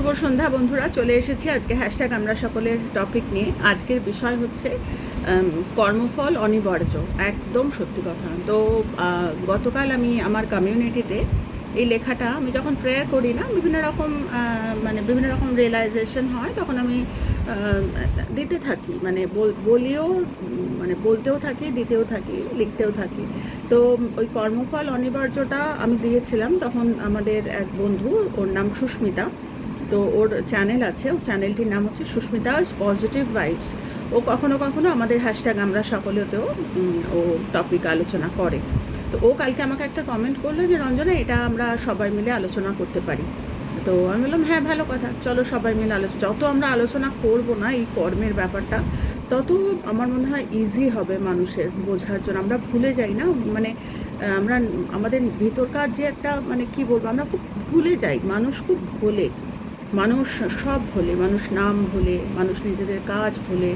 শুভ সন্ধ্যা বন্ধুরা, চলে এসেছি আজকে হ্যাশট্যাগ আমরা সকলের টপিক নিয়ে। আজকের বিষয় হচ্ছে কর্মফল অনিবার্য, একদম সত্যি কথা। তো গতকাল আমি আমার কমিউনিটিতে এই লেখাটা আমি যখন প্রেয়ার করি না, বিভিন্ন রকম মানে বিভিন্ন রকম রিয়েলাইজেশন হয়, তখন আমি দিতে থাকি। মানে বল- বলিও মানে বলতেও থাকি, দিতেও থাকি, লিখতেও থাকি। তো, ওই কর্মফল অনিবার্যটা আমি দিয়েছিলাম তখন আমাদের এক বন্ধু, ওর নাম সুস্মিতা। তো ওর চ্যানেল আছে। ও চ্যানেলটির নাম হচ্ছে সুস্মিতাস পজিটিভ ভাইবস ও কখনো কখনো আমাদের হ্যাশট্যাগ আমরা সকলেতেও ও টপিক আলোচনা করে। তো ও কালকে আমাকে একটা কমেন্ট করল যে, রঞ্জনা, এটা আমরা সবাই মিলে আলোচনা করতে পারি। তো আমি বললাম হ্যাঁ ভালো কথা। চলো সবাই মিলে আলোচনা যত আমরা আলোচনা করব না এই কর্মের ব্যাপারটা, তত আমার মনে হয় ইজি হবে মানুষের বোঝার জন্য। আমরা ভুলে যাই না। মানে আমরা আমাদের ভিতরকার যে একটা মানে কি বলব, আমরা খুব ভুলে যাই। মানুষ খুব ভোলে। মানুষ সব ভোলে, মানুষ নাম ভোলে, মানুষ নিজেদের কাজ ভোলে,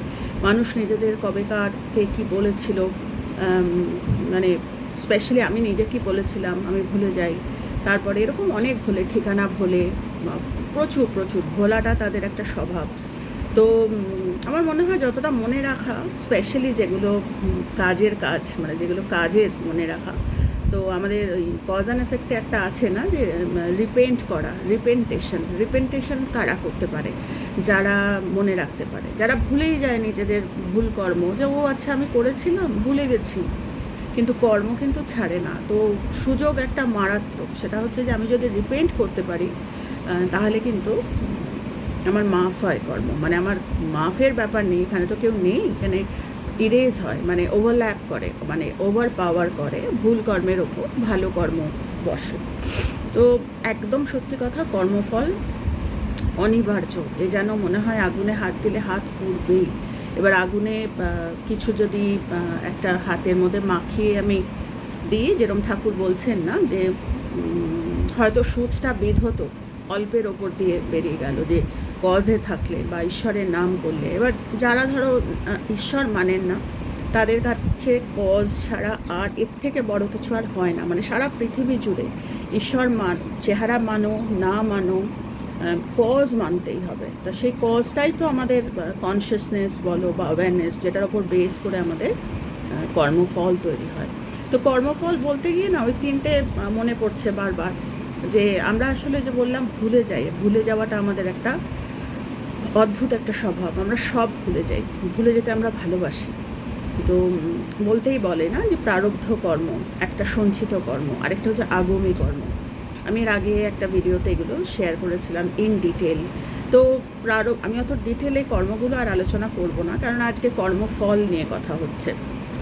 মানুষ নিজেদের কবেকার কে কী বলেছিল মানে স্পেশালি আমি নিজে কি বলেছিলাম, আমি ভুলে যাই। তারপরে এরকম অনেক ভোলে, ঠিকানা ভোলে, প্রচুর প্রচুর ভোলাটা তাদের একটা স্বভাব। তো আমার মনে হয় যতটা মনে রাখা স্পেশালি যেগুলো কাজের কাজ মানে যেগুলো কাজের মনে রাখা তো আমাদের ওই কজ অ্যান্ড এফেক্টে একটা আছে না যে রিপেন্ট করা রিপেন্টেশন রিপেন্টেশন কারা করতে পারে? যারা মনে রাখতে পারে। যারা ভুলেই যায় নিজেদের ভুল কর্ম, যে, ও আচ্ছা আমি করেছিলাম, ভুলে গেছি। কিন্তু কর্ম কিন্তু ছাড়ে না। তো সুযোগ একটা মারাত্মক। সেটা হচ্ছে যে, আমি যদি রিপেন্ট করতে পারি তাহলে কিন্তু আমার মাফ হয় কর্ম। মানে আমার মাফের ব্যাপার নেই, এখানে তো কেউ নেই। এখানে ইরেজ হয় মানে ওভারল্যাপ করে মানে ওভার পাওয়ার করে, ভুল কর্মের ওপর ভালো কর্ম বসে। তো একদম সত্যি কথা, কর্মফল অনিবার্য। এ যেন মনে হয় আগুনে হাত দিলে হাত পুড়বেই। এবার আগুনে কিছু যদি একটা হাতের মধ্যে মাখিয়ে আমি দিই যেরকম ঠাকুর বলছেন না, যে হয়তো সূচটা বেদ হতো, অল্পের ওপর দিয়ে বেরিয়ে গেল, যে কজে থাকলে বা ঈশ্বরের নাম করলে, এবার যারা ধরো ঈশ্বর মানেন না, তাদের কাছে কজ ছাড়া আর এর থেকে বড় কিছু আর হয় না। মানে সারা পৃথিবী জুড়ে ঈশ্বর মান, চেহারা মানো, না মানো কজ মানতেই হবে। তা সেই কজটাই তো আমাদের কনসিয়াসনেস বলো বা অ্যাওয়ারনেস যেটার ওপর বেস করে আমাদের কর্মফল তৈরি হয়। তো কর্মফল বলতে গিয়ে না, ওই তিনটে মনে পড়ছে বারবার যে আমরা আসলে যে বললাম ভুলে যাই, ভুলে যাওয়াটা আমাদের একটা অদ্ভুত একটা স্বভাব। আমরা সব ভুলে যাই। ভুলে যেতে আমরা ভালোবাসি। তো বলতেই বলে না যে প্রারব্ধ কর্ম, একটা সঞ্চিত কর্ম, আরেকটা হচ্ছে আগমী কর্ম। আমি এর আগে একটা ভিডিওতে এগুলো শেয়ার করেছিলাম ইন ডিটেল তো প্রারব আমি অত ডিটেলে কর্মগুলো আর আলোচনা করব না, কারণ আজকে কর্মফল নিয়ে কথা হচ্ছে।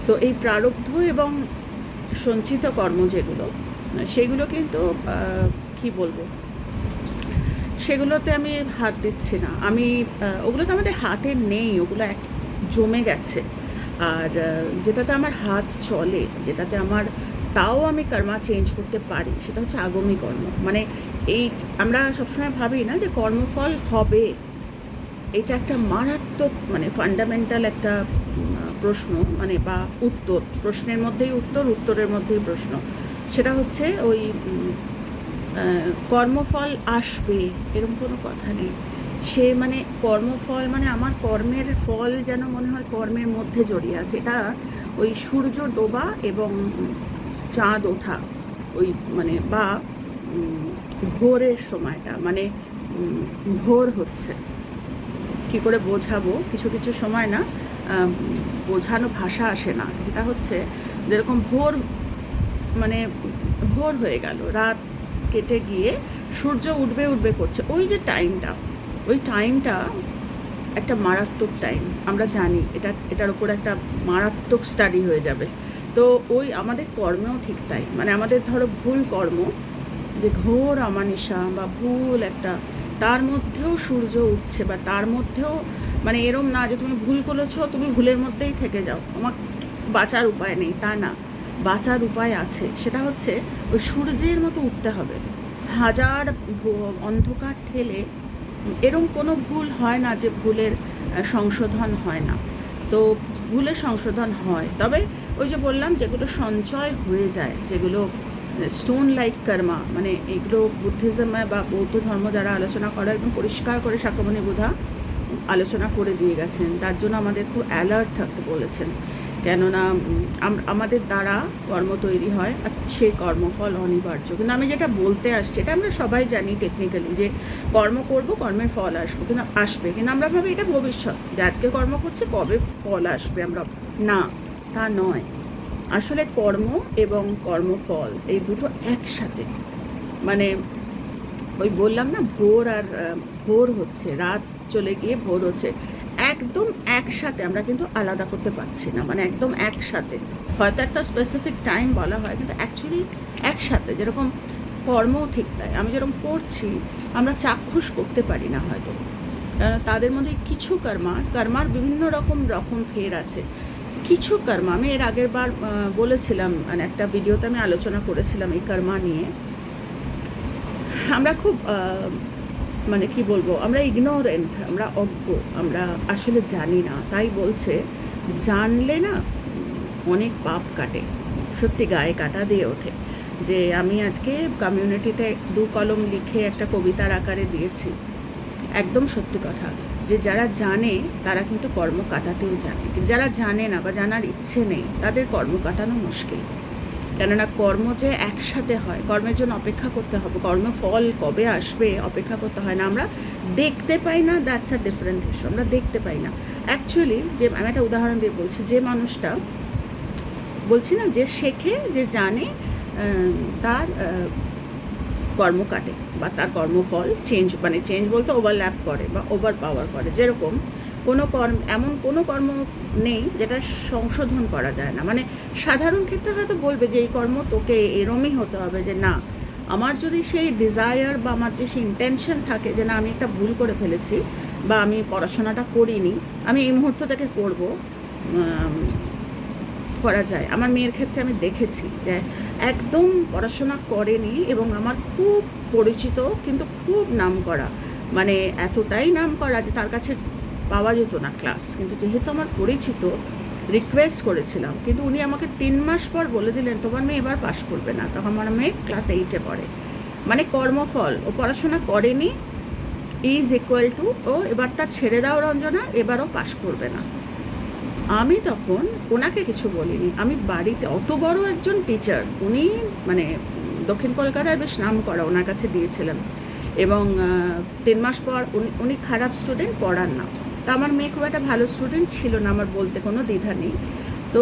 তো এই প্রারব্ধ এবং সঞ্চিত কর্ম যেগুলো, সেগুলো কিন্তু কি বলব? সেগুলোতে আমি হাত দিচ্ছি না। আমি ওগুলো তো আমাদের হাতে নেই, ওগুলো এক জমে গেছে। আর যেটাতে আমার হাত চলে, যেটাতে আমার তাও আমি কর্মা চেঞ্জ করতে পারি, সেটা হচ্ছে আগমী কর্ম। মানে এই আমরা সবসময় ভাবি না যে কর্মফল হবে। এটা একটা মারাত্মক মানে ফান্ডামেন্টাল একটা প্রশ্ন মানে বা উত্তর। প্রশ্নের মধ্যেই উত্তর, উত্তরের মধ্যেই প্রশ্ন। সেটা হচ্ছে ওই কর্মফল আসবে, এরকম কোনো কথা নেই। সে মানে কর্মফল মানে আমার কর্মের ফল যেন মনে হয় কর্মের মধ্যে জড়িয়ে আছে। এটা ওই সূর্য ডোবা এবং চাঁদ ওঠা, ওই মানে বা ভোরের সময়টা মানে ভোর হচ্ছে। কি করে বোঝাবো? কিছু কিছু সময় না বোঝানো ভাষা আসে না। এটা হচ্ছে যেরকম ভোর মানে ভোর হয়ে গেল, রাত কেটে গিয়ে সূর্য উঠবে উঠবে করছে। ওই যে টাইমটা ওই টাইমটা একটা মারাত্মক টাইম আমরা জানি এটা, এটার উপর একটা মারাত্মক স্টাডি হয়ে যাবে। তো ওই আমাদের কর্মেও ঠিক তাই। মানে আমাদের ধরো ভুল কর্ম, যে ঘোর অমানিসা বা ভুল একটা, তার মধ্যেও সূর্য উঠছে বা তার মধ্যেও মানে এরম না যে তুমি ভুল করেছ, তুমি ভুলের মধ্যেই থেকে যাও। আমার বাঁচার উপায় নেই, তা না। বাঁচার উপায় আছে। সেটা হচ্ছে ওই সূর্যের মতো উঠতে হবে। হাজার অন্ধকার ঠেলে এরম কোনো ভুল হয় না যে ভুলের সংশোধন হয় না। তো ভুলের সংশোধন হয়। তবে ওই যে বললাম, যেগুলো সঞ্চয় হয়ে যায়, যেগুলো স্টোন লাইক কর্মা মানে এগুলো বুদ্ধিজমে বা বৌদ্ধ ধর্ম যারা আলোচনা করে, একদম পরিষ্কার করে শাকমণি বোধা আলোচনা করে দিয়ে গেছেন। তার জন্য আমাদের খুব অ্যালার্ট থাকতে বলেছেন। কেননা আমাদের দ্বারা কর্ম তৈরি হয় আর সে কর্মফল অনিবার্য। কিন্তু আমি যেটা বলতে আসছি, এটা আমরা সবাই জানি টেকনিক্যালি যে কর্ম করব, কর্মের ফল আসবে, কিন্তু আসবে। কিন্তু আমরা ভাবি এটা ভবিষ্যৎ, যে আজকে কর্ম করছে, কবে ফল আসবে আমরা। না, তা নয়। আসলে কর্ম এবং কর্মফল এই দুটো একসাথে। মানে ওই বললাম না, ভোর আর ভোর হচ্ছে, রাত চলে গিয়ে ভোর হচ্ছে। একদম একসাথে, আমরা কিন্তু আলাদা করতে পারছি না মানে একদম একসাথে। হয়তো একটা স্পেসিফিক টাইম বলা হয়, কিন্তু অ্যাকচুয়ালি একসাথে, যেরকম কর্মও ঠিক তাই আমি যেরকম করছি, আমরা চাক্ষুষ করতে পারি না হয়তো। তাদের মধ্যে কিছু কর্মা, কর্মার বিভিন্ন রকম রকম ফের আছে। কিছু কর্মা, আমি এর আগের বার বলেছিলাম মানে একটা ভিডিওতে আমি আলোচনা করেছিলাম এই কর্মা নিয়ে। আমরা খুব মানে কি বলব, আমরা ইগনোরেন্ট আমরা অজ্ঞ, আমরা আসলে জানি না। তাই বলছে, জানলে না অনেক পাপ কাটে, সত্যি গায়ে কাটা দিয়ে ওঠে। যে আমি আজকে কমিউনিটিতে দু কলম লিখে একটা কবিতার আকারে দিয়েছি, একদম সত্যি কথা। যে যারা জানে, তারা কিন্তু কর্ম কাটাতেও জানে। যারা জানে না বা জানার ইচ্ছে নেই, তাদের কর্ম কাটানো মুশকিল। কেননা কর্ম যে একসাথে হয়, কর্মের জন্য অপেক্ষা করতে হবে। কর্মফল কবে আসবে অপেক্ষা করতে হয় না। আমরা দেখতে পাই না দ্যাটস আ ডিফারেন্ট ইস্যু আমরা দেখতে পাই না। অ্যাকচুয়ালি যে আমি একটা উদাহরণ দিয়ে বলছি, যে মানুষটা, বলছি না, যে শেখে, যে জানে তার কর্ম কাটে বা তার কর্মফল চেঞ্জ মানে চেঞ্জ বলতে ওভারল্যাপ করে বা ওভার পাওয়ার করে। যেরকম কোনো কর্ম, এমন কোনো কর্ম নেই যেটা সংশোধন করা যায় না। মানে সাধারণ ক্ষেত্রে হয়তো বলবে যে এই কর্ম তোকে এরমই হতে হবে যে না, আমার যদি সেই ডিজায়ার বা আমার যে সেই ইন্টেনশন থাকে যে না, আমি একটা ভুল করে ফেলেছি বা আমি পড়াশোনাটা করিনি, আমি এই মুহূর্ত থেকে করব করা যায়। আমার মেয়ের ক্ষেত্রে আমি দেখেছি যে একদম পড়াশোনা করেনি এবং আমার খুব পরিচিত কিন্তু খুব নাম করা মানে এতটাই নাম করা যে তার কাছে পাওয়া যেত না ক্লাস কিন্তু যেহেতু আমার পরিচিত রিকোয়েস্ট করেছিলাম, কিন্তু উনি আমাকে তিন মাস পর বলে দিলেন, তোমার মেয়ে এবার পাশ করবে না। তখন আমার মেয়ে ক্লাস এইটে পড়ে। মানে কর্মফল, ও পড়াশোনা করেনি ইজ ইকুয়াল টু ও এবার তার ছেড়ে দাও রঞ্জনা, এবারও পাশ করবে না। আমি তখন ওনাকে কিছু বলিনি। আমি বাড়িতে অত বড় একজন টিচার উনি মানে দক্ষিণ কলকাতার বেশ নাম করা ওনার কাছে দিয়েছিলাম এবং তিন মাস পর উনি উনি খারাপ স্টুডেন্ট পড়ান না। তা আমার মেয়ে খুব একটা ভালো স্টুডেন্ট ছিল না, আমার বলতে কোনো দ্বিধা নেই। তো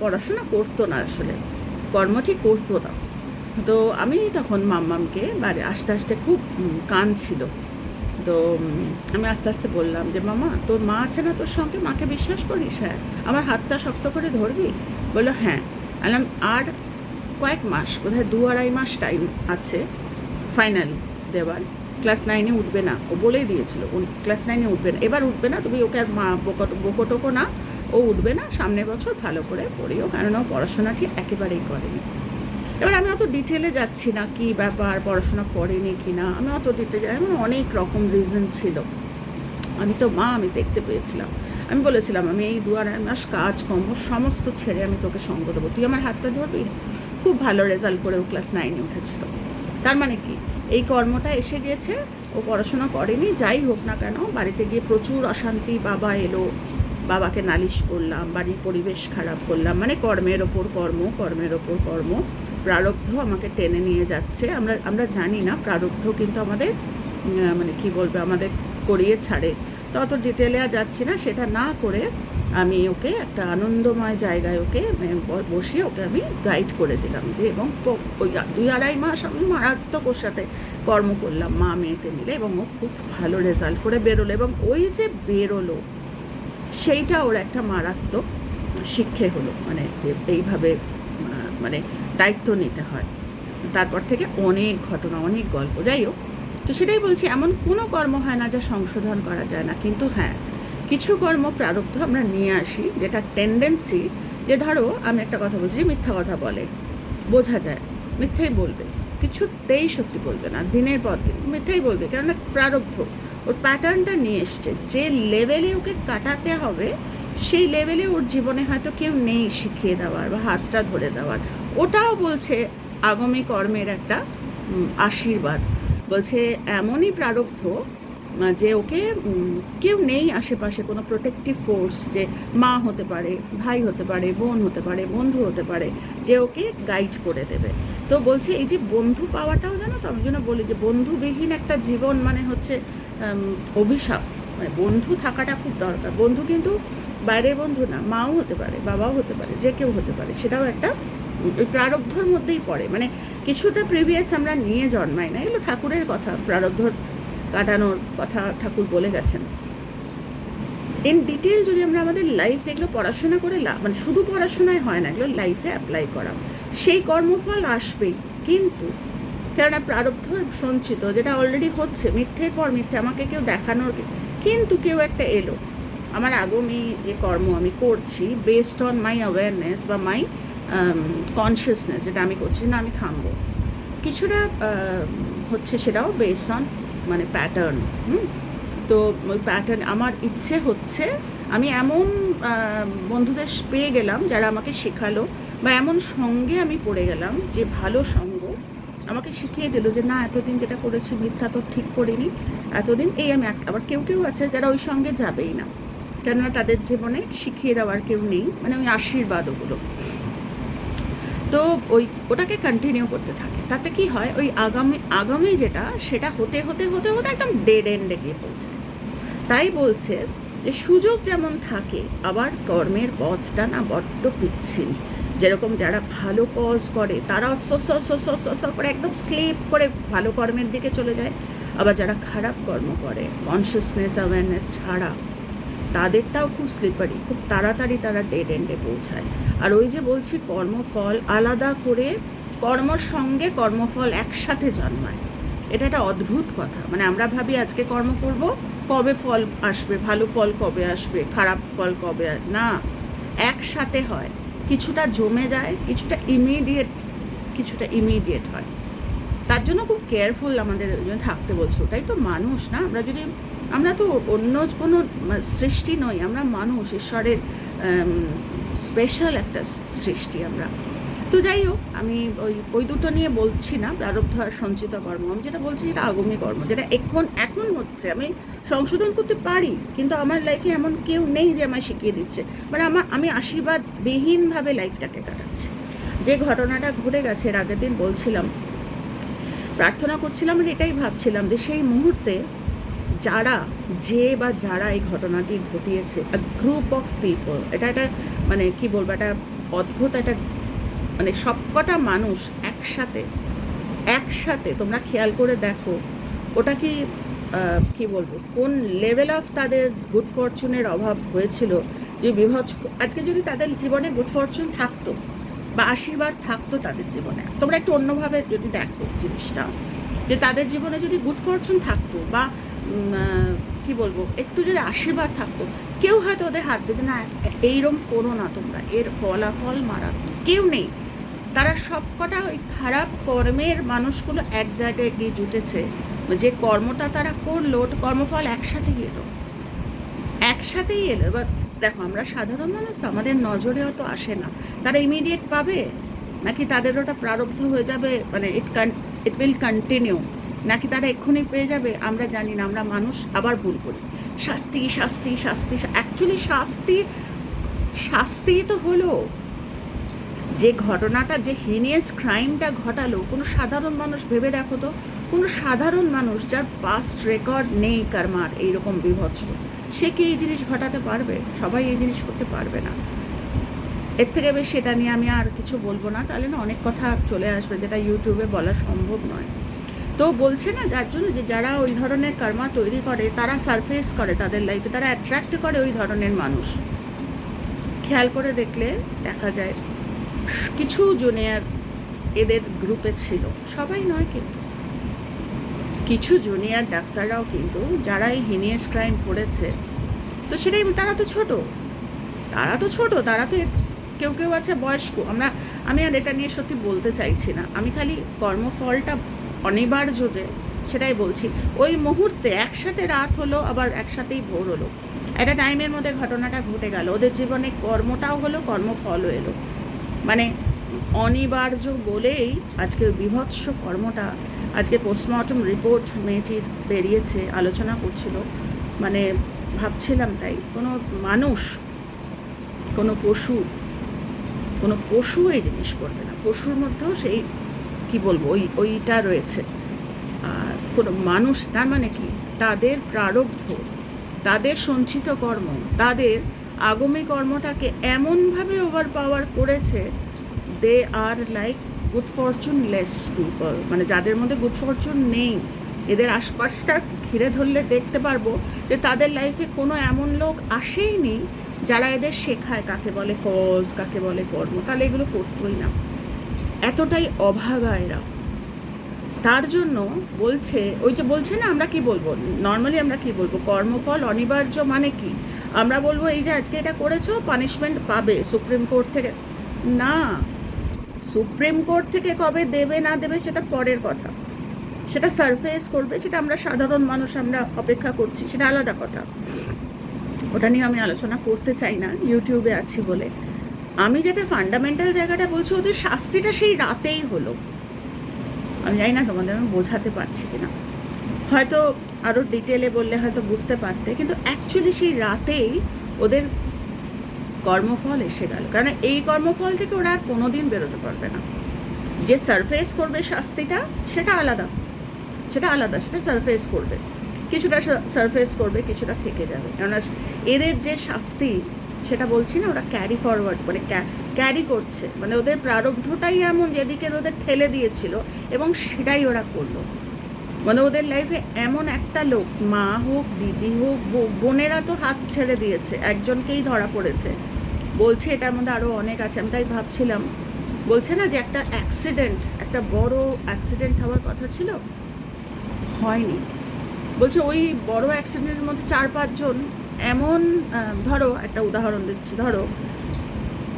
পড়াশোনা করতো না আসলে কর্ম ঠিক করতো না। তো আমি তখন মাম্মামকে বাড়ি আস্তে আস্তে খুব কান ছিল। তো আমি আস্তে আস্তে বললাম যে মামা তোর মা আছে না তোর সঙ্গে? মাকে বিশ্বাস করিস হ্যাঁ? আমার হাতটা শক্ত করে ধরবি? বলল হ্যাঁ। আলাম, আর কয়েক মাস, বোধহয় দু আড়াই মাস টাইম আছে ফাইনাল দেওয়ার। ক্লাস নাইনে উঠবে না। ও বলেই দিয়েছিল ক্লাস নাইনে উঠবে না। এবার উঠবে না, তুমি ওকে আর মা বকট, বকটকো না। ও উঠবে না, সামনের বছর ভালো করে পড়িও কারণ ও পড়াশোনা ঠিক একেবারেই করেনি। এবার আমি অত ডিটেলে যাচ্ছি না, কি ব্যাপার, পড়াশোনা করেনি কি না, আমি অত ডিটেলে আমার অনেক রকম রিজন ছিল। আমি তো মা, আমি দেখতে পেয়েছিলাম। আমি বলেছিলাম, আমি এই দু আড়াই মাস কাজ কর্ম সমস্ত ছেড়ে আমি তোকে সঙ্গ দেবো। তুই আমার হাতটা ধরবি? খুব ভালো রেজাল্ট করে ও ক্লাস নাইনে উঠেছিল। তার মানে কি? এই কর্মটা এসে গিয়েছে ও পড়াশোনা করেনি, যাই হোক না কেন, বাড়িতে গিয়ে প্রচুর অশান্তি, বাবা এলো, বাবাকে নালিশ করলাম, বাড়ির পরিবেশ খারাপ করলাম মানে কর্মের ওপর কর্ম, কর্মের ওপর কর্ম। প্রারব্ধ আমাকে টেনে নিয়ে যাচ্ছে, আমরা আমরা জানি না, প্রারব্ধ কিন্তু আমাদের মানে কি বলবে, আমাদের করিয়ে ছাড়ে। তো অত ডিটেলে আর যাচ্ছি না, সেটা না করে আমি ওকে একটা আনন্দময় জায়গায় ওকে বসিয়ে ওকে আমি গাইড করে দিলাম। যে এবং ওই দুই আড়াই মাস আমি মারাত্মক ওর সাথে কর্ম করলাম, মা মেয়েকে মিলে এবং ও খুব ভালো রেজাল্ট করে বেরোলো এবং ওই যে বেরোলো, সেইটা ওর একটা মারাত্মক শিক্ষে হলো। মানে যে এইভাবে মানে দায়িত্ব নিতে হয়। তারপর থেকে অনেক ঘটনা, অনেক গল্প। যাই হোক, তো সেটাই বলছি, এমন কোনো কর্ম হয় না যা সংশোধন করা যায় না। কিন্তু হ্যাঁ কিছু কর্ম প্রারব্ধ আমরা নিয়ে আসি, যেটা টেন্ডেন্সি যে ধরো আমি একটা কথা বলছি মিথ্যা কথা বলে। বোঝা যায়, মিথ্যেই বলবে। কিছুতেই সত্যি বলবে না, দিনের পর দিন। মিথ্যেই বলবে, কেননা প্রারব্ধ। ওর প্যাটার্নটা নিয়ে এসছে, যে লেভেলে ওকে কাটাতে হবে, সেই লেভেলে ওর জীবনে হয়তো কেউ নেই শিখিয়ে দেওয়ার বা হাতটা ধরে দেওয়ার। ওটাও বলছে আগামী কর্মের একটা আশীর্বাদ। বলছে, এমনই প্রারব্ধ যে ওকে কেউ নেই আশেপাশে কোনো প্রোটেক্টিভ ফোর্স যে মা হতে পারে, ভাই হতে পারে, বোন হতে পারে, বন্ধু হতে পারে, যে ওকে গাইড করে দেবে। তো বলছে এই যে বন্ধু পাওয়াটাও জানো তো, আমি জন্য বলি যে বন্ধুবিহীন একটা জীবন মানে হচ্ছে অভিশাপ। মানে বন্ধু থাকাটা খুব দরকার। বন্ধু কিন্তু বাইরের বন্ধু না, মাও হতে পারে, বাবাও হতে পারে, যে কেউ হতে পারে, সেটাও একটা ওই প্রারব্ধর মধ্যেই পড়ে। মানে কিছুটা প্রিভিয়াস আমরা নিয়ে জন্মাই না, এগুলো ঠাকুরের কথা প্রারব্ধ কাটানোর কথা ঠাকুর বলে গেছেন। ইন ডিটেল যদি আমরা আমাদের লাইফ এগুলো পড়াশোনা করে মানে শুধু পড়াশোনায় হয় না, এগুলো লাইফে অ্যাপ্লাই করা। সেই কর্মফল আসবেই। কিন্তু কেননা প্রারব্ধ সঞ্চিত, যেটা অলরেডি হচ্ছে মিথ্যের পর মিথ্যে, আমাকে কেউ দেখানোর কিন্তু কেউ একটা এলো। আমার আগামী যে কর্ম আমি করছি বেসড অন মাই অ্যাওয়ারনেস বা মাই কনসিয়াসনেস যেটা আমি করছি, না, আমি থামবো। কিছুটা হচ্ছে সেটাও বেসড অন মানে প্যাটার্ন হুম? তো ওই প্যাটার্ন আমার ইচ্ছে হচ্ছে, আমি এমন বন্ধুদের পেয়ে গেলাম যারা আমাকে শেখালো বা এমন সঙ্গে আমি পড়ে গেলাম যে ভালো সঙ্গ আমাকে শিখিয়ে দিল যে না, এতদিন যেটা করেছি মিথ্যা তো ঠিক করিনি, এতদিন এই আমি আবার কেউ কেউ আছে যারা ওই সঙ্গে যাবেই না। কেননা তাদের জীবনে শিখিয়ে দেওয়ার কেউ নেই মানে ওই আশীর্বাদ ওগুলো। তো ওই, ওটাকে কন্টিনিউ করতে থাকে। তাতে কি হয়, ওই আগামী আগামী যেটা, সেটা হতে হতে হতে হতে একদম ডেড এন্ডে গিয়ে পৌঁছে তাই বলছে যে সুযোগ যেমন থাকে, আবার কর্মের পথটা না বড্ড পিচ্ছিল। যেরকম যারা ভালো কজ করে, তারা স করে একদম স্লিপ করে ভালো কর্মের দিকে চলে যায়। আবার যারা খারাপ কর্ম করে কনসিয়াসনেস অ্যাওয়ারনেস ছাড়া তাদেরটাও খুব স্লিপারি খুব তাড়াতাড়ি তারা ডেড এন্ডে পৌঁছায়। আর ওই যে বলছি, কর্মফল আলাদা করে কর্মর সঙ্গে কর্মফল একসাথে জন্মায়। এটা একটা অদ্ভুত কথা। মানে আমরা ভাবি আজকে কর্ম করব, কবে ফল আসবে? ভালো ফল কবে আসবে? খারাপ ফল কবে না, একসাথে হয়। কিছুটা জমে যায়, কিছুটা ইমিডিয়েট কিছুটা ইমিডিয়েট হয়। তার জন্য খুব কেয়ারফুল আমাদের থাকতে বলছে। ওটাই তো মানুষ না? আমরা যদি আমরা তো অন্য কোনো সৃষ্টি নই, আমরা মানুষ, ঈশ্বরের স্পেশাল একটা সৃষ্টি আমরা। তো যাই হোক, আমি ওই ওই দুটো নিয়ে বলছি না, প্রারব্ধ আর সঞ্চিত কর্ম। আমি যেটা বলছি যেটা আগমী কর্ম, যেটা এখন এখন হচ্ছে। আমি সংশোধন করতে পারি, কিন্তু আমার লাইফে এমন কেউ নেই যে আমায় শিখিয়ে দিচ্ছে। মানে আমার, আমি আশীর্বাদ বিহীনভাবে লাইফটাকে কাটাচ্ছি। যে ঘটনাটা ঘটে গেছে, এর আগের দিন বলছিলাম, প্রার্থনা করছিলাম, আর এটাই ভাবছিলাম যে সেই মুহূর্তে যারা, যে বা যারা এই ঘটনাটি ঘটিয়েছে গ্রুপ অফ পিপল এটা একটা মানে কি বলব, একটা অদ্ভুত একটা মানে সবকটা মানুষ একসাথে একসাথে, তোমরা খেয়াল করে দেখো, ওটা কি কি বলব, কোন লেভেল অফ তাদের গুড ফরচুনের অভাব হয়েছিল, যে বিভৎস, আজকে যদি তাদের জীবনে গুড ফরচুন থাকতো, বা আশীর্বাদ থাকতো তাদের জীবনে, তোমরা একটু অন্যভাবে যদি দেখো জিনিসটা, যে তাদের জীবনে যদি গুড ফরচুন থাকতো, বা কি বলব, একটু যদি আশীর্বাদ থাকতো, কেউ হয়তো ওদের হাত দিতে না, এইরম করো না তোমরা, এর ফলাফল মারাত্মক। কেউ নেই। তারা সবকটা ওই খারাপ কর্মের মানুষগুলো এক জায়গায় গিয়ে জুটেছে, যে কর্মটা তারা করল কর্মফল একসাথেই এলো। একসাথেই এলো। এবার দেখো, আমরা সাধারণ মানুষ, আমাদের নজরে অত আসে না। তারা ইমিডিয়েট পাবে? নাকি তাদের ওটা প্রারব্ধ হয়ে যাবে? মানে ইট কান ইট উইল কন্টিনিউ নাকি তারা এক্ষুনি পেয়ে যাবে? আমরা জানি না, আমরা মানুষ আবার ভুল করি। শাস্তি শাস্তি শাস্তি অ্যাকচুয়ালি শাস্তি শাস্তি তো হলো। যে ঘটনাটা, যে হিনিয়াস ক্রাইমটা ঘটালো, কোনো সাধারণ মানুষ ভেবে দেখো তো, কোনো সাধারণ মানুষ যার পাস্ট রেকর্ড নেই কারমার এইরকম বিভৎস, সে কি এই জিনিস ঘটাতে পারবে? সবাই এই জিনিস করতে পারবে না। এর থেকে বেশি এটা নিয়ে আমি আর কিছু বলব না। তাহলে না অনেক কথা চলে আসবে যেটা ইউটিউবে বলা সম্ভব নয়। তো বলছে না যার জন্য যে যারা ওই ধরনের কর্মা তৈরি করে, তারা সারফেস করে তাদের লাইফে তারা অ্যাট্রাক্ট করে ওই ধরনের মানুষ। খেয়াল করে দেখলে দেখা যায়, কিছু জুনিয়র এদের গ্রুপে ছিল। সবাই নয় কিন্তু। কিছু জুনিয়র ডাক্তাররাও কিন্তু যারা এই হিনিয়াস ক্রাইম করেছে, তো সেটাই তারা তো ছোট। তারা তো ছোট, তারা তো কেউ কেউ আছে বয়স্ক। আমরা আমি আর এটা নিয়ে সত্যি বলতে চাইছি না। আমি খালি কর্মফলটা অনিবার্য যে, সেটাই বলছি। ওই মুহূর্তে একসাথে রাত হলো, আবার একসাথেই ভোর হলো। একটা টাইমের মধ্যে ঘটনাটা ঘটে গেল। ওদের জীবনে কর্মটাও হলো, কর্মফলও এলো। মানে অনিবার্য বলেই আজকের বিভৎস কর্মটা, আজকে পোস্টমর্টম রিপোর্ট মেয়েটির বেরিয়েছে, আলোচনা করছিল। মানে ভাবছিলাম তাই, কোনো মানুষ, কোনো পশু কোনো পশু এই জিনিস করবে না। পশুর মধ্যেও সেই কি বলব, ওই, ওইটা রয়েছে। আর কোনো মানুষ, তার মানে কি? তাদের প্রারব্ধ, তাদের সঞ্চিত কর্ম, তাদের আগমী কর্মটাকে এমনভাবে ওভার পাওয়ার করেছে they are like good fortune less people মানে যাদের মধ্যে গুড ফরচুন নেই, এদের আশপাশটা ঘিরে ধরলে দেখতে পারব যে তাদের লাইফে কোনো এমন লোক আসেই আসেইনি যারা এদের শেখায়, কাকে বলে কজ কাকে বলে কর্ম, তাহলে এগুলো করতোই না। এতটাই অভাগা এরা। তার জন্য বলছে, ওই যে বলছে না, আমরা কি বলব? নর্মালি আমরা কি বলব? কর্মফল অনিবার্য মানে কি? আমরা বলব, এই যে আজকে এটা করেছ পানিশমেন্ট পাবে সুপ্রিম কোর্ট থেকে। না সুপ্রিম কোর্ট থেকে কবে দেবে, না দেবে, সেটা পরের কথা। সেটা সারফেস করবে, সেটা আমরা সাধারণ মানুষ আমরা অপেক্ষা করছি, সেটা আলাদা কথা। ওটা নিয়ে আমি আলোচনা করতে চাই না ইউটিউবে আছি বলে। আমি যেটা ফান্ডামেন্টাল জায়গাটা বলছি, ওদের শাস্তিটা সেই রাতেই হলো। আমি জানি না তোমাদের আমি বোঝাতে পারছি কিনা। হয়তো আরও ডিটেলে বললে হয়তো বুঝতে পারতে, কিন্তু অ্যাকচুয়ালি সেই রাতেই ওদের কর্মফল এসে গেল। কারণ এই কর্মফল থেকে ওরা আর কোনোদিন বেরোতে পারবে না। যে সারফেস করবে শাস্তিটা, সেটা আলাদা। সেটা আলাদা, সেটা সারফেস করবে। কিছুটা সারফেস করবে, কিছুটা থেকে যাবে। কেননা এদের যে শাস্তি সেটা বলছি না, ওরা ক্যারি ফরওয়ার্ড মানে ক্যারি করছে। মানে ওদের প্রারব্ধটাই এমন যেদিকে ওদের ঠেলে দিয়েছিল এবং সেটাই ওরা করল। মানে ওদের লাইফে এমন একটা লোক, মা হোক, দিদি হোক বোনেরা তো হাত ছেড়ে দিয়েছে, একজনকেই ধরা পড়েছে। বলছে এটার মধ্যে আরও অনেক আছে, আমি তাই ভাবছিলাম। বলছে না যে একটা অ্যাক্সিডেন্ট একটা বড় অ্যাক্সিডেন্ট হওয়ার কথা ছিল? হয়নি। বলছে ওই বড় অ্যাক্সিডেন্টের মধ্যে চার পাঁচজন এমন ধরো, একটা উদাহরণ দিচ্ছি, ধরো,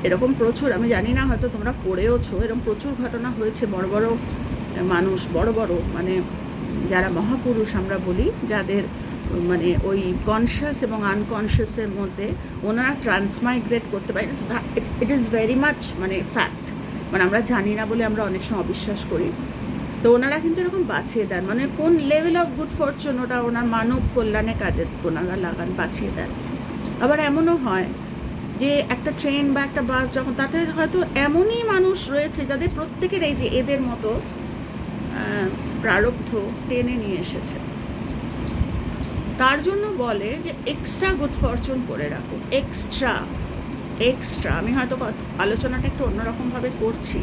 এরকম প্রচুর, আমি জানি না হয়তো তোমরা পড়েওছো, এরকম প্রচুর ঘটনা হয়েছে, বড় বড় মানুষ, বড় বড় মানে যারা মহাপুরুষ আমরা বলি, যাদের মানে ওই কনসিয়াস এবং আনকনসিয়াসের মধ্যে ওনারা ট্রান্সমাইগ্রেট করতে পারে ইট ইজ ভেরি মাচ মানে ফ্যাক্ট মানে আমরা জানি না বলে আমরা অনেক সময় অবিশ্বাস করি। তো ওনারা কিন্তু এরকম বাঁচিয়ে দেন। মানে কোন লেভেল অফ গুড ফরচুন ওটা ওনার মানব কল্যাণে কাজে ওনারা লাগান, বাঁচিয়ে দেন। আবার এমনও হয় যে একটা ট্রেন বা একটা বাস যখন তাতে হয়তো এমনই মানুষ রয়েছে যাদের প্রত্যেকের এই যে এদের মতো প্রারব্ধ টেনে নিয়ে এসেছে। তার জন্য বলে যে এক্সট্রা গুড ফরচুন করে রাখো। এক্সট্রা এক্সট্রা আমি হয়তো আলোচনাটা একটু অন্যরকমভাবে করছি।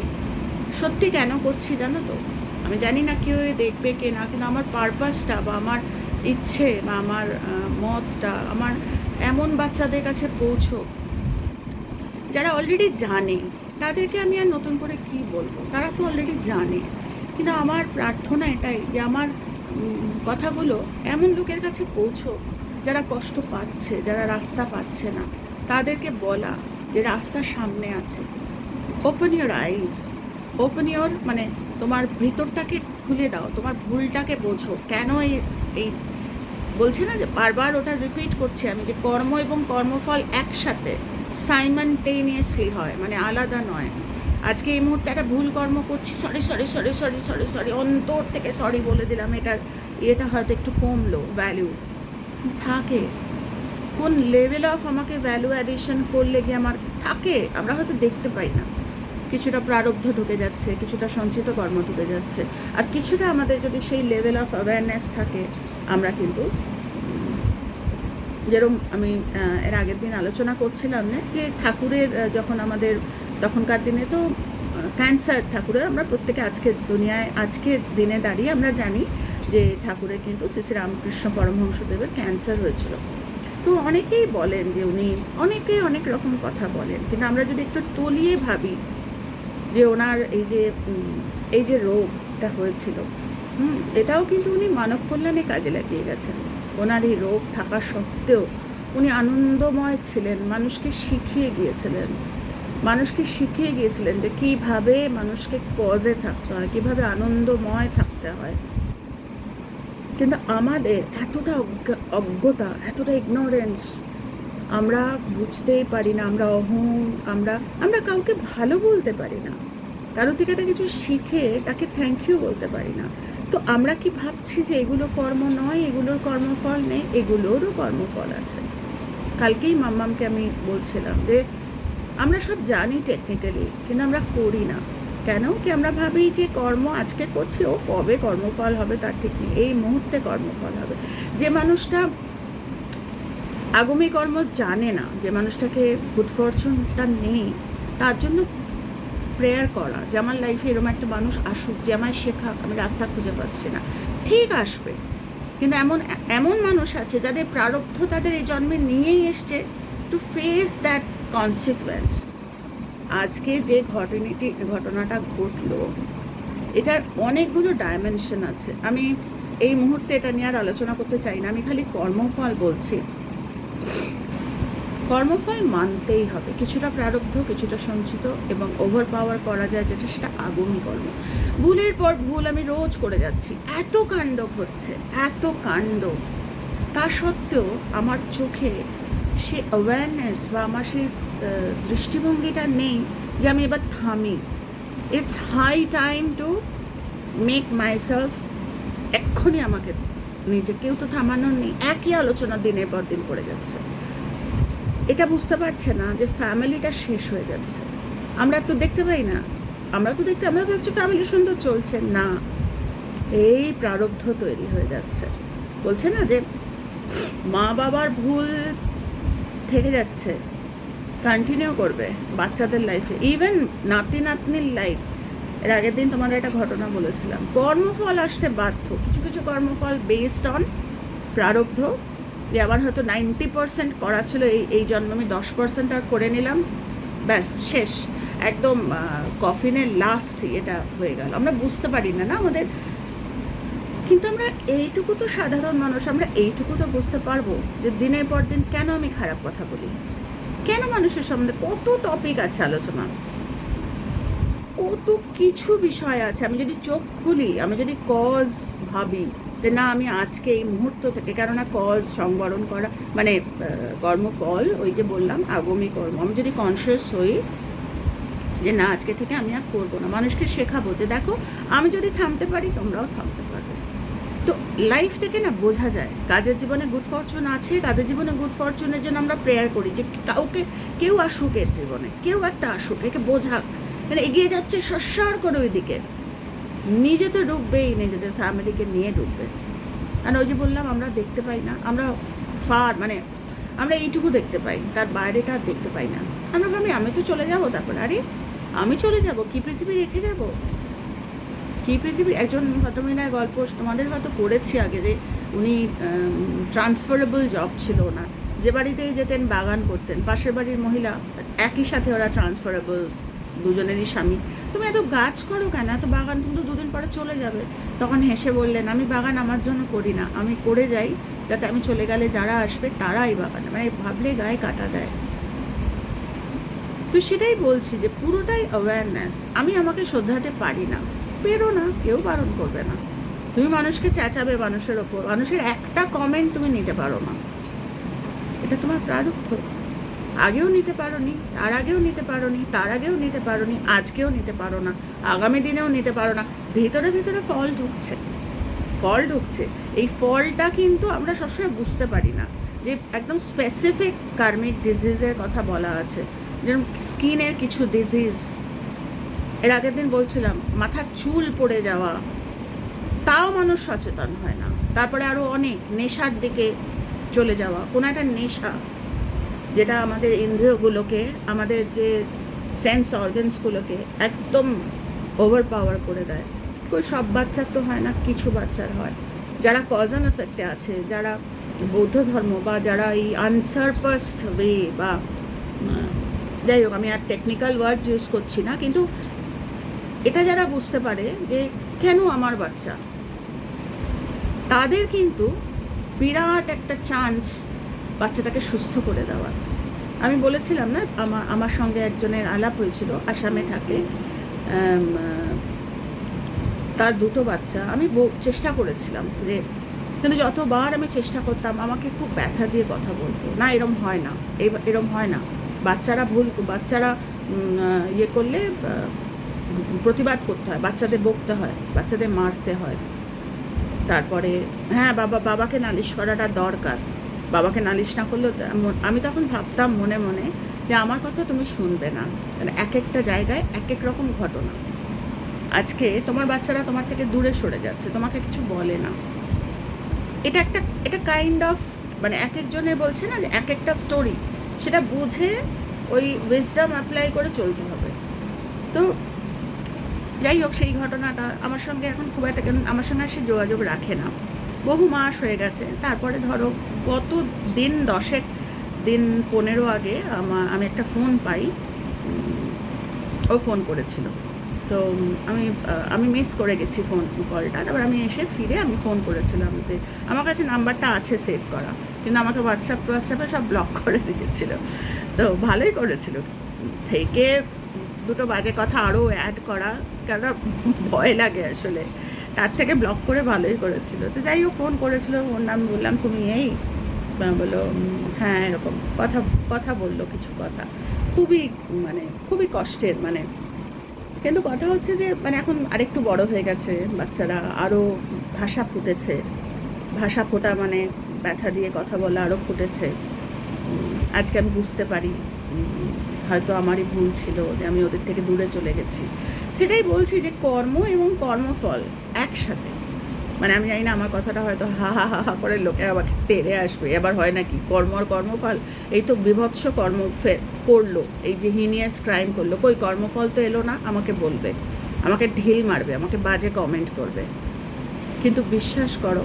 সত্যি কেন করছি জানো তো? আমি জানি না কেউ দেখবে কে না, কিন্তু আমার পারপাসটা বা আমার ইচ্ছে বা আমার মতটা আমার এমন বাচ্চাদের কাছে পৌঁছো যারা অলরেডি জানে, তাদেরকে আমি আর নতুন করে কি বলব? তারা তো অলরেডি জানে, কিন্তু আমার প্রার্থনা এটাই যে আমার কথাগুলো এমন লোকের কাছে পৌঁছো যারা কষ্ট পাচ্ছে, যারা রাস্তা পাচ্ছে না, তাদেরকে বলা যে রাস্তা সামনে আছে। Open your eyes open your মানে তোমার ভিতরটাকে খুলে দাও, তোমার ভুলটাকে বোঝো। কেন এই এই বলছি না যে বারবার ওটা রিপিট করছি আমি, যে কর্ম এবং কর্মফল একসাথে সাইমানটেনিয়াসলি হয় মানে আলাদা নয়। আজকে এই মুহূর্তে একটা ভুল কর্ম করছি sorry sorry sorry sorry sorry sorry অন্তর থেকে সরি বলে দিলাম, এটার ইয়েটা হয়তো একটু কমলো ভ্যালু থাকে। কোন লেভেল অফ আমাকে ভ্যালু অ্যাডিশন করলে গিয়ে আমার থাকে? আমরা হয়তো দেখতে পাই না। কিছুটা প্রারব্ধ ঢুকে যাচ্ছে, কিছুটা সঞ্চিত কর্ম ঢুকে যাচ্ছে। আর কিছুটা আমাদের যদি সেই লেভেল অফ অ্যাওয়ারনেস থাকে, আমরা কিন্তু, যেরকম আমি এর আগের দিন আলোচনা করছিলাম না যে ঠাকুরের যখন আমাদের তখনকার দিনে তো ক্যান্সার ঠাকুরের আমরা প্রত্যেকে আজকে দুনিয়ায়, আজকে দিনে দাঁড়িয়ে আমরা জানি যে ঠাকুরের কিন্তু শ্রী শ্রী রামকৃষ্ণ পরমহংসদেবের ক্যান্সার হয়েছিল। তো অনেকেই বলেন যে উনি অনেকেই অনেক রকম কথা বলেন, কিন্তু আমরা যদি একটু তলিয়ে ভাবি যে ওনার এই যে এই যে রোগটা হয়েছিল, হুম, এটাও কিন্তু উনি মানব কল্যাণে কাজে লাগিয়ে গেছেন। ওনার এই রোগ থাকা সত্ত্বেও উনি আনন্দময় ছিলেন, মানুষকে শিখিয়ে গিয়েছিলেন। মানুষকে শিখিয়ে গিয়েছিলেন যে কীভাবে মানুষকে কজে থাকতে হয়, কীভাবে আনন্দময় থাকতে হয়। কিন্তু আমাদের এতটা অজ্ঞা- অজ্ঞতা, এতটা ইগনোরেন্স আমরা বুঝতেই পারি না, আমরা অহং, আমরা আমরা কাউকে ভালো বলতে পারি না। কারও থেকে একটা কিছু শিখে তাকে থ্যাংক ইউ বলতে পারি না। তো আমরা কি ভাবছি যে এগুলো কর্ম নয়, এগুলোর কর্মফল নেই, এগুলোরও কর্মফল আছে। কালকেই মাম্মামকে আমি বলছিলাম যে, আমরা সব জানি টেকনিক্যালি কিন্তু আমরা করি না। কেন? কি আমরা ভাবি যে কর্ম আজকে করছি, ও কবে কর্মফল হবে তার ঠিক নেই। এই মুহূর্তে কর্মফল হবে। যে মানুষটা আগামী কর্ম জানে না যে মানুষটাকে গুড ফরচুনটা নেই, তার জন্য প্রেয়ার করা, যে আমার লাইফে এরকম একটা মানুষ আসুক, যে আমায় শেখাক আমি রাস্তা খুঁজে পাচ্ছি না। ঠিক আসবে। কিন্তু এমন এমন মানুষ আছে যাদের প্রারব্ধ তাদের এই জন্মে নিয়েই এসছে টু ফেস দ্যাট কনসিকুয়েন্স আজকে যে ঘটনাটি, ঘটনাটা ঘটলো, এটার অনেকগুলো ডাইমেনশন আছে। আমি এই মুহূর্তে এটা নিয়ে আর আলোচনা করতে চাই না। আমি খালি কর্মফল বলছি। কর্মফল মানতেই হবে। কিছুটা প্রারব্ধ, কিছুটা সঞ্চিত এবং ওভার পাওয়ার করা যায় যেটা, সেটা আগুনই কর্ম। ভুলের পর ভুল আমি রোজ করে যাচ্ছি। এত কাণ্ড ঘটছে, এত কাণ্ড। তা সত্ত্বেও আমার চোখে সে অ্যাওয়ারনেস বা আমার সেই দৃষ্টিভঙ্গিটা নেই যে আমি এবার থামি। It's high time to make myself এক্ষুনি আমাকে নিজে, কেউ তো থামানোর নেই। একই আলোচনা দিনের পর দিন করে যাচ্ছে। এটা বুঝতে পারছে না যে ফ্যামিলিটা শেষ হয়ে যাচ্ছে। আমরা তো দেখতে পাই না। আমরা তো দেখতে, আমরা তো হচ্ছে ফ্যামিলি সুন্দর চলছে। না, এই প্রারব্ধ তৈরি হয়ে যাচ্ছে। বলছে না যে মা বাবার ভুল থেকে যাচ্ছে। কন্টিনিউ করবে বাচ্চাদের লাইফে ইভেন নাতি নাতনির লাইফ এর আগের দিন তোমার একটা ঘটনা বলেছিলাম। কর্মফল আসতে বাধ্য। কিছু কিছু কর্মফল বেসড অন প্রারব্ধ। যে আমার হয়তো নাইনটি পার্সেন্ট করা ছিল এই এই জন্ম, আমি দশ পার্সেন্ট আর করে নিলাম। ব্যাস, শেষ। একদম কফিনের লাস্ট এটা হয়ে গেল। আমরা বুঝতে পারি না না আমাদের। কিন্তু আমরা এইটুকু তো সাধারণ মানুষ, আমরা এইটুকু তো বুঝতে পারব যে দিনের পর দিন কেন আমি খারাপ কথা বলি? কেন মানুষের সম্বন্ধে কত টপিক আছে আলোচনা? কত কিছু বিষয় আছে। আমি যদি চোখ খুলি, আমি যদি কজ ভাবি যে না, আমি আজকে এই মুহূর্ত থেকে, কেননা কজ সংবরণ করা মানে কর্মফল, ওই যে বললাম, আগমী কর্ম। আমি যদি কনসিয়াস হই যে না, আজকে থেকে আমি আর করব না, মানুষকে শেখাবো যে দেখো, আমি যদি থামতে পারি, তোমরাও থামতে পারবে। তো লাইফ থেকে না, বোঝা যায়, কাজের জীবনে গুড ফরচুন আছে, কাজের জীবনে গুড ফরচুনের জন্য আমরা প্রেয়ার করি যে কাউকে, কেউ আসুক এর জীবনে, কেউ একটা আসুক, একে বোঝাক। মানে এগিয়ে যাচ্ছে সস্যার করে ওই দিকে নিজে তো ডুববেই, নিজেদের ফ্যামিলিকে নিয়ে ডুববে। আর ওই যে বললাম, আমরা দেখতে পাই না। আমরা ফার মানে আমরা এইটুকু দেখতে পাই, তার বাইরেটা আর দেখতে পাই না। আমরা ভাবি, আমি তো চলে যাব তারপর। আরে, আমি চলে যাব? কি পৃথিবী রেখে যাব? কি পৃথিবী? একজন ভদ্রমহিলার গল্প, তোমাদের হয়তো পড়েছি আগে যে উনি ট্রান্সফারেবল জব ছিল ওনার। যে বাড়িতেই যেতেন, বাগান করতেন। পাশের বাড়ির মহিলা, একই সাথে ওরা ট্রান্সফারেবল দুজনেরই স্বামী। তুমি এত গাছ করো কেন? এত বাগান কিন্তু দুদিন পরে চলে যাবে। তখন হেসে বললেন, আমি বাগান আমার জন্য করি না। আমি করে যাই, যাতে আমি চলে গেলে যারা আসবে তারাই বাগানে। মানে ভাবলে গায়ে কাটা দেয়। তো সেটাই বলছি যে পুরোটাই অ্যাওয়ারনেস আমি আমাকে শ্রদ্ধাতে পারি না। পেরো না, কেউ বারণ করবে না। তুমি মানুষকে চেঁচাবে মানুষের ওপর। মানুষের একটা কমেন্ট তুমি নিতে পারো না। এটা তোমার প্রারব্ধ আগেও নিতে পারোনি, তার আগেও নিতে পারোনি, তার আগেও নিতে পারোনি, আজকেও নিতে পারো না, আগামী দিনেও নিতে পারো না। ভিতরে ভিতরে ফল ঢুকছে ফল ঢুকছে। এই ফলটা কিন্তু আমরা সবসময় বুঝতে পারি না যে একদম স্পেসিফিক কার্মিক ডিজিজের কথা বলা আছে। যেরকম স্কিনের কিছু ডিজিজ এর আগের দিন বলছিলাম, মাথার চুল পড়ে যাওয়া, তাও মানুষ সচেতন হয় না। তারপরে আরও অনেক নেশার দিকে চলে যাওয়া, কোনো একটা নেশা। যেটা আমাদের ইন্দ্রিয়গুলোকে, আমাদের যে সেন্স অর্গানসগুলোকে একদম ওভার পাওয়ার করে দেয়। কই সব বাচ্চার তো হয় না, কিছু বাচ্চার হয়। যারা কজ অ্যান্ড এফেক্টে আছে, যারা বৌদ্ধ ধর্ম বা যারা এই আনসারপাসড ওয়ে বা যাই হোক, আমি আর টেকনিক্যাল ওয়ার্ডস ইউজ করছি না, কিন্তু এটা যারা বুঝতে পারে যে কেন আমার বাচ্চা? তাদের কিন্তু বিরাট একটা চান্স বাচ্চাটাকে সুস্থ করে দেওয়ার। আমি বলেছিলাম না আমার আমার সঙ্গে একজনের আলাপ হয়েছিল, আসামে থাকে। তার দুটো বাচ্চা। আমি চেষ্টা করেছিলাম যে, কিন্তু যতবার আমি চেষ্টা করতাম, আমাকে খুব ব্যথা দিয়ে কথা বলতো। না, এরম হয় না। এরম হয় না। বাচ্চারা ভুল, বাচ্চারা ইয়ে করলে প্রতিবাদ করতে হয়। বাচ্চাদের বকতে হয়, বাচ্চাদের মারতে হয়। তারপরে হ্যাঁ বাবা, বাবাকে নালিশ করাটা দরকার। বাবাকে নালিশ না করলেও আমি তখন ভাবতাম মনে মনে যে আমার কথা তুমি শুনবে না। মানে এক একটা জায়গায় এক এক রকম ঘটনা। আজকে তোমার বাচ্চারা তোমার থেকে দূরে সরে যাচ্ছে, তোমাকে কিছু বলে না। এটা একটা, এটা কাইন্ড অফ মানে এক একজনের বলছে না যে এক একটা স্টোরি সেটা বুঝে ওই উইজডম অ্যাপ্লাই করে চলতে হবে। তো যাই হোক, সেই ঘটনাটা আমার সঙ্গে এখন খুব একটা কেন আমার সঙ্গে সে যোগাযোগ রাখে না। বহু মাস হয়ে গেছে। তারপরে ধরো গত দিন দশেক, দিন পনেরো আগে আমার আমি একটা ফোন পাই ও ফোন করেছিল। তো আমি আমি মিস করে গেছি ফোন কলটা তারপর আমি এসে ফিরে আমি ফোন করেছিলাম যে, আমার কাছে নাম্বারটা আছে সেভ করা। কিন্তু আমাকে হোয়াটসঅ্যাপ হোয়াটসঅ্যাপে সব ব্লক করে দিয়েছিল। তো ভালোই করেছিল। থেকে দুটো বাজে কথা আরও অ্যাড করা কারণ ভয় লাগে আসলে। তার থেকে ব্লক করে ভালোই করেছিল। তো যাই হোক, ফোন করেছিল, ওর নাম বললাম, তুমি এই? বলল হ্যাঁ এরকম কথা কথা বলল কিছু কথা। খুবই মানে খুবই কষ্টের মানে। কিন্তু কথা হচ্ছে যে মানে এখন আরেকটু বড় হয়ে গেছে, বাচ্চারা আরও ভাষা ফুটেছে। ভাষা ফোটা মানে ব্যথা দিয়ে কথা বলা আরও ফুটেছে। আজকে আমি বুঝতে পারি হয়তো আমারই ভুল ছিল যে আমি ওদের থেকে দূরে চলে গেছি। সেটাই বলছি যে কর্ম এবং কর্মফল একসাথে। মানে আমি জানি না, আমার কথাটা হয়তো হা হা হা হা করে লোকে আমাকে তেড়ে আসবে। এবার হয় নাকি? কর্ম আর কর্মফল, এই তো বিভৎস কর্ম করল এই যে হিনিয়াস ক্রাইম করল। কই, কর্মফল তো এলো না, আমাকে বলবে। আমাকে ঢিল মারবে, আমাকে বাজে কমেন্ট করবে। কিন্তু বিশ্বাস করো,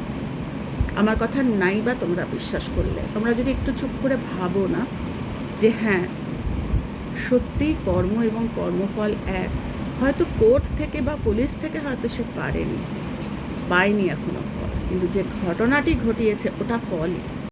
আমার কথা নাই বা তোমরা বিশ্বাস করলে। তোমরা যদি একটু চুপ করে ভাবো না যে হ্যাঁ সত্যিই কর্ম এবং কর্মফল এক। হয়তো কোর্ট থেকে বা পুলিশ থেকে হয়তো সে পারেনি। পায়নি এখনও ফল। কিন্তু যে ঘটনাটি ঘটিয়েছে, ওটা ফলই।